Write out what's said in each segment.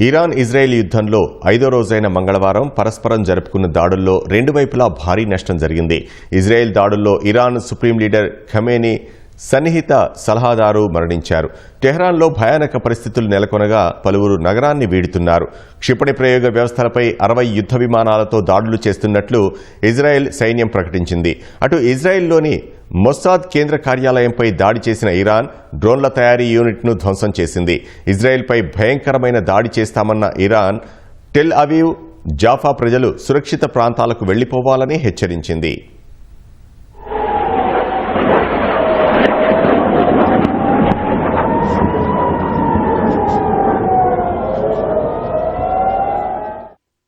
Iran Israel యుద్ధంలో ఐదో రోజైన మంగళవారం పరస్పరం జరుపుకున్న దాడుల్లో రెండు వైపులా భారీ నష్టం జరిగింది. ఇజ్రాయెల్ దాడుల్లో ఇరాన్ సుప్రీం లీడర్ ఖమేని సన్నిహిత సలహాదారు మరణించారు. టెహ్రాన్లో భయానక పరిస్థితులు నెలకొనగా పలువురు నగరాన్ని వీడుతున్నారు. క్షిపణి ప్రయోగ వ్యవస్థలపై అరవై యుద్ధ విమానాలతో దాడులు చేస్తున్నట్లు ఇజ్రాయెల్ సైన్యం ప్రకటించింది. అటు ఇజ్రాయెల్లోని మొస్సాద్ కేంద్ర కార్యాలయంపై దాడి చేసిన ఇరాన్ డ్రోన్ల తయారీ యూనిట్ను ధ్వంసం చేసింది. ఇజ్రాయెల్పై భయంకరమైన దాడి చేస్తామన్న ఇరాన్ టెల్ అవీవ్ జాఫా ప్రజలు సురక్షిత ప్రాంతాలకు వెళ్ళిపోవాలని హెచ్చరించింది.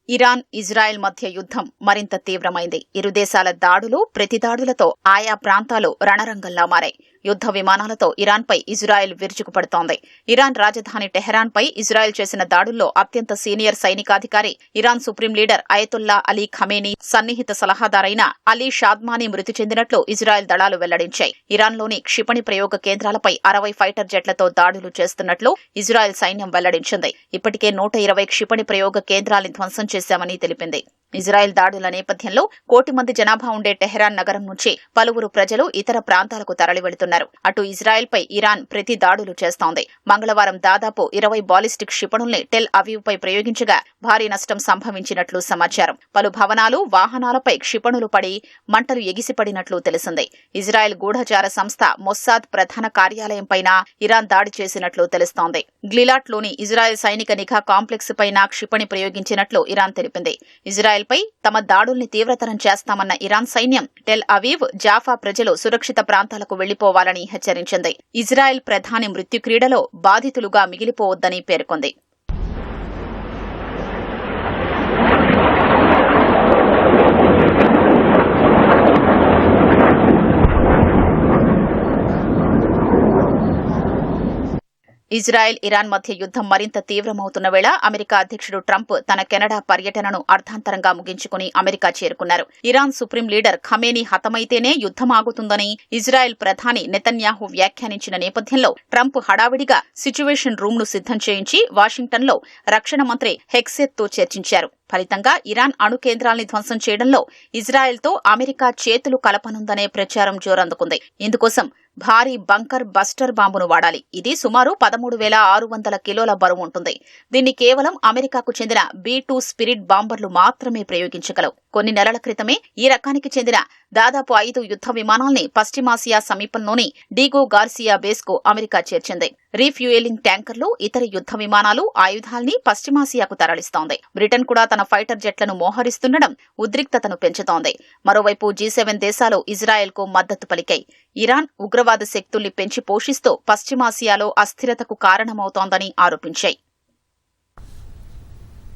ఇరాన్ ఇజ్రాయెల్ మధ్య యుద్ధం మరింత తీవ్రమైంది. ఇరు దేశాల దాడులు ప్రతిదాడులతో ఆయా ప్రాంతాలు రణరంగంలా మారాయి. యుద్ధ విమానాలతో ఇరాన్పై ఇజ్రాయెల్ విరుచుకుపడుతోంది. ఇరాన్ రాజధాని టెహరాన్పై ఇజ్రాయెల్ చేసిన దాడుల్లో అత్యంత senior సైనికాధికారి Iran supreme leader Ayatollah Ali Khamenei సన్నిహిత సలహాదారైన అలీ షాద్మానీ మృతి చెందినట్లు ఇజ్రాయెల్ దళాలు వెల్లడించాయి. ఇరాన్లోని క్షిపణి ప్రయోగ కేంద్రాలపై అరవై ఫైటర్ జెట్లతో దాడులు చేస్తున్నట్లు ఇజ్రాయెల్ సైన్యం వెల్లడించింది. ఇప్పటికే నూట ఇరవై క్షిపణి ప్రయోగ కేంద్రాలను ధ్వంసం చేశామని తెలిపింది. ఇజ్రాయెల్ దాడుల నేపథ్యంలో కోటి మంది జనాభా ఉండే టెహరాన్ నగరం నుంచి పలువురు ప్రజలు ఇతర ప్రాంతాలకు తరలి వెళుతున్నారు అటు ఇజ్రాయెల్ పై ఇరాన్ ప్రతి దాడులు చేస్తోంది. మంగళవారం దాదాపు ఇరవై బాలిస్టిక్ క్షిపణుల్ని టెల్ అవీవ్పై ప్రయోగించగా భారీ నష్టం సంభవించినట్లు సమాచారం. పలు భవనాలు వాహనాలపై క్షిపణులు పడి మంటలు ఎగిసిపడినట్లు తెలిసింది. ఇజ్రాయెల్ గూఢచార సంస్థ మొస్సాద్ ప్రధాన కార్యాలయంపైన ఇరాన్ దాడి చేసినట్లు తెలుస్తోంది. గ్లిలాట్లోని ఇజ్రాయెల్ సైనిక నిఘా కాంప్లెక్స్ పైన క్షిపణి ప్రయోగించినట్లు ఇరాన్ తెలిపింది. ఇజ్రాయెల్ పై తమ దాడుల్ని తీవ్రతరం చేస్తామన్న ఇరాన్ సైన్యం టెల్ అవీవ్ జాఫా ప్రజలు సురక్షిత ప్రాంతాలకు వెళ్ళిపోవాలని హెచ్చరించింది. ఇజ్రాయెల్ ప్రధాని మృత్యుక్రీడలో బాధితులుగా మిగిలిపోవద్దని పేర్కొంది. ఇజ్రాయెల్ ఇరాన్ మధ్య యుద్దం మరింత తీవ్రమవుతున్న వేళ అమెరికా అధ్యక్షుడు ట్రంప్ తన కెనడా పర్యటనను అర్థాంతరంగా ముగించుకుని అమెరికా చేరుకున్నారు. ఇరాన్ సుప్రీం లీడర్ ఖమేనీ హతమైతేనే యుద్ధం ఆగుతుందని ఇజ్రాయెల్ ప్రధాని నెతన్యాహు వ్యాఖ్యానించిన నేపథ్యంలో ట్రంప్ హడావిడిగా సిచ్యువేషన్ రూమ్ను సిద్ధం సిద్దం చేయించి వాషింగ్టన్లో రక్షణ మంత్రి హెక్సెత్తో చర్చించారు. ఫలితంగా ఇరాన్ అణు కేంద్రాల్ని ధ్వంసం చేయడంలో ఇజ్రాయెల్తో అమెరికా చేతులు కలపనుందనే ప్రచారం జోరందుకుంది. ఇందుకోసం భారీ బంకర్ బస్టర్ బాంబును వాడాలి. ఇది సుమారు పదమూడు వేల ఆరు వందల కిలోల బరువు ఉంటుంది. దీన్ని కేవలం అమెరికాకు చెందిన బీ టూ స్పిరిట్ బాంబర్లు మాత్రమే ప్రయోగించగలవు. కొన్ని నెలల క్రితమే ఈ రకానికి చెందిన దాదాపు ఐదు యుద్ధ విమానాల్ని పశ్చిమాసియా సమీపంలోని డీగో గార్సియా బేస్కు అమెరికా చేర్చింది. రీఫ్యూయలింగ్ ట్యాంకర్లు ఇతర యుద్ధ విమానాలు ఆయుధాల్ని పశ్చిమాసియాకు తరలిస్తోంది. బ్రిటన్ కూడా తన ఫైటర్ జెట్లను మోహరిస్తుండడం ఉద్రిక్తతను పెంచుతోంది. మరోవైపు జీ సెవెన్ దేశాలు ఇజ్రాయెల్కు మద్దతు పలికాయి. ఇరాన్ ఉగ్రవాద శక్తుల్ని పెంచి పోషిస్తూ పశ్చిమాసియాలో అస్థిరతకు కారణమవుతోందని ఆరోపించాయి.